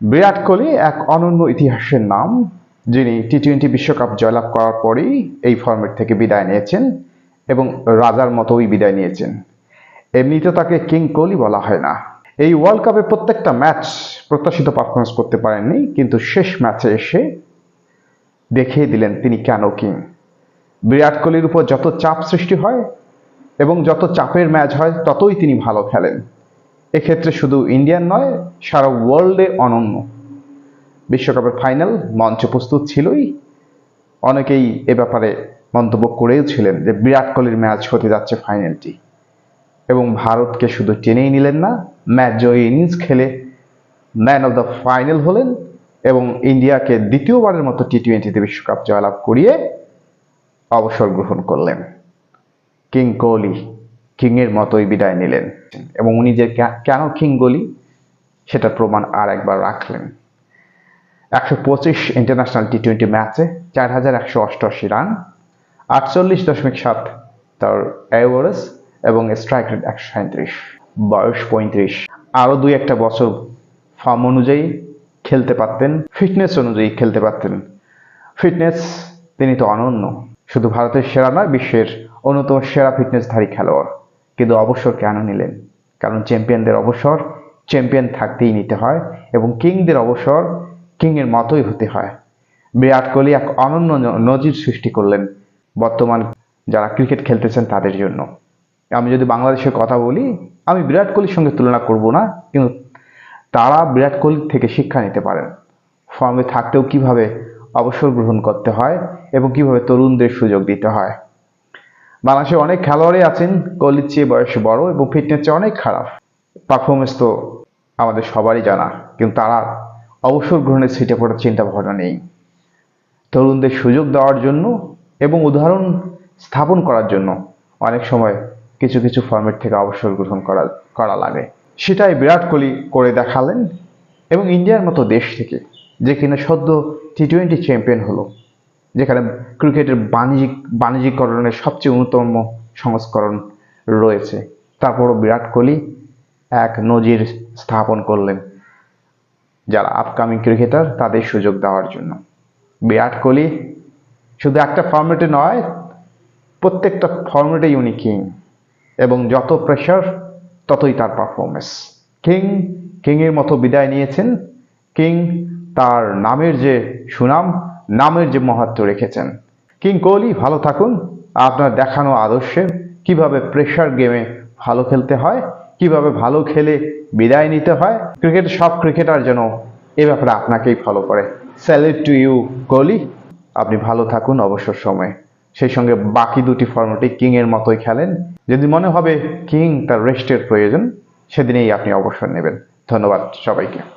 বিরাট কোহলি এক অনন্য ইতিহাসের নাম, যিনি টি টোয়েন্টি বিশ্বকাপ জয়লাভ করার পরেই এই ফর্মেট থেকে বিদায় নিয়েছেন এবং রাজার মতোই বিদায় নিয়েছেন। এমনিতে তাকে কিং কোহলি বলা হয় না। এই ওয়ার্ল্ড কাপে প্রত্যেকটা ম্যাচ প্রত্যাশিত পারফরমেন্স করতে পারেননি, কিন্তু শেষ ম্যাচে এসে দেখিয়ে দিলেন তিনি কেন কিং বিরাট কোহলির উপর যত চাপ সৃষ্টি হয় এবং যত চাপের ম্যাচ হয়, ততই তিনি ভালো খেলেন। এক্ষেত্রে শুধু ইন্ডিয়ান নয়, সারা ওয়ার্ল্ডে অনন্য। বিশ্বকাপের ফাইনাল মঞ্চ প্রস্তুত ছিলই। অনেকেই এ ব্যাপারে মন্তব্য করেও ছিলেন যে বিরাট কোহলির ম্যাচ হতে যাচ্ছে ফাইনালটি এবং ভারতকে শুধু টেনেই নিলেন না ম্যাচ জয়ী ইনিংস খেলে ম্যান অফ দ্য ফাইনাল হলেন এবং ইন্ডিয়াকে দ্বিতীয়বারের মতো টি টোয়েন্টিতে বিশ্বকাপ জয়লাভ করিয়ে অবসর গ্রহণ করলেন। কিং কোহলি কিংয়ের মতোই বিদায় নিলেন। এবং উনি যে কেন কিং কোহলি সেটার প্রমাণ আর একবার রাখলেন। একশো পঁচিশ ইন্টারন্যাশনাল টি টোয়েন্টি ম্যাচে চার হাজার একশো অষ্টআশি রান, আটচল্লিশ দশমিক সাত তার অ্যাওয়ারেজ এবং স্ট্রাইক রেট একশো সাঁত্রিশ বয়স পঁয়ত্রিশ। আরও দুই একটা বছর ফর্ম অনুযায়ী খেলতে পারতেন ফিটনেস অনুযায়ী খেলতে পারতেন। ফিটনেস তিনি তো অনন্য। শুধু ভারতের সেরা নয়, বিশ্বের অন্যতম সেরা ফিটনেসধারী খেলোয়াড়। কিন্তু অবসর কেন নিলেন? কারণ চ্যাম্পিয়নদের অবসর চ্যাম্পিয়ন থাকতেই নিতে হয় এবং কিংদের অবসর কিংয়ের মতোই হতে হয়। বিরাট কোহলি এক অনন্য নজির সৃষ্টি করলেন বর্তমান যারা ক্রিকেট খেলতেছেন তাদের জন্য। আমি যদি বাংলাদেশের কথা বলি, আমি বিরাট কোহলির সঙ্গে তুলনা করব না, কিন্তু তারা বিরাট কোহলির থেকে শিক্ষা নিতে পারেন। ফর্মে থাকতেও কীভাবে অবসর গ্রহণ করতে হয় এবং কীভাবে তরুণদের সুযোগ দিতে হয়। বাংলাদেশে অনেক খেলোয়াড়ই আছেন কোহলির চেয়ে বয়সে বড় এবং ফিটনেস চেয়ে অনেক খারাপ। পারফরমেন্স তো আমাদের সবারই জানা, কিন্তু তারা অবসর গ্রহণের সিটে পড়ার চিন্তা ভাবনা নেই। তরুণদের সুযোগ দেওয়ার জন্য এবং উদাহরণ স্থাপন করার জন্য অনেক সময় কিছু কিছু ফর্মেট থেকে অবসর গ্রহণ করা করা লাগে। সেটাই বিরাট কোহলি করে দেখালেন এবং ইন্ডিয়ার মতো দেশ থেকে, যে কিনা সদ্য টি টোয়েন্টি চ্যাম্পিয়ন হলো। যেখানে ক্রিকেটের বাণিজ্যিক, বাণিজ্যিকরণের সবচেয়ে অন্যতম সংস্করণ রয়েছে। তারপরও বিরাট কোহলি এক নজির স্থাপন করলেন যারা আপকামিং ক্রিকেটার তাদের সুযোগ দেওয়ার জন্য। বিরাট কোহলি শুধু একটা ফর্মেটে নয়, প্রত্যেকটা ফর্মেটেই উনি কিং এবং যত প্রেশার ততই তার পারফরমেন্স কিং কিংয়ের মতো বিদায় নিয়েছেন। কিং তার নামের যে সুনাম নামের যে মহাত্ম রেখেছেন। কিং কোহলি, ভালো থাকুন। আপনার দেখানো আদর্শে কীভাবে প্রেশার গেমে ভালো খেলতে হয়, কীভাবে ভালো খেলে বিদায় নিতে হয় ক্রিকেট সব ক্রিকেটার যেন এ ব্যাপারে আপনাকেই ফলো করে। Salute to you Kohli. আপনি ভালো থাকুন, অবসর সময়ে। সেই সঙ্গে বাকি দুটি ফর্মেটে কিং এর মতোই খেলেন। যদি মনে হবে কিং তার রেস্টের প্রয়োজন, সেদিনেই আপনি অবসর নেবেন। ধন্যবাদ সবাইকে।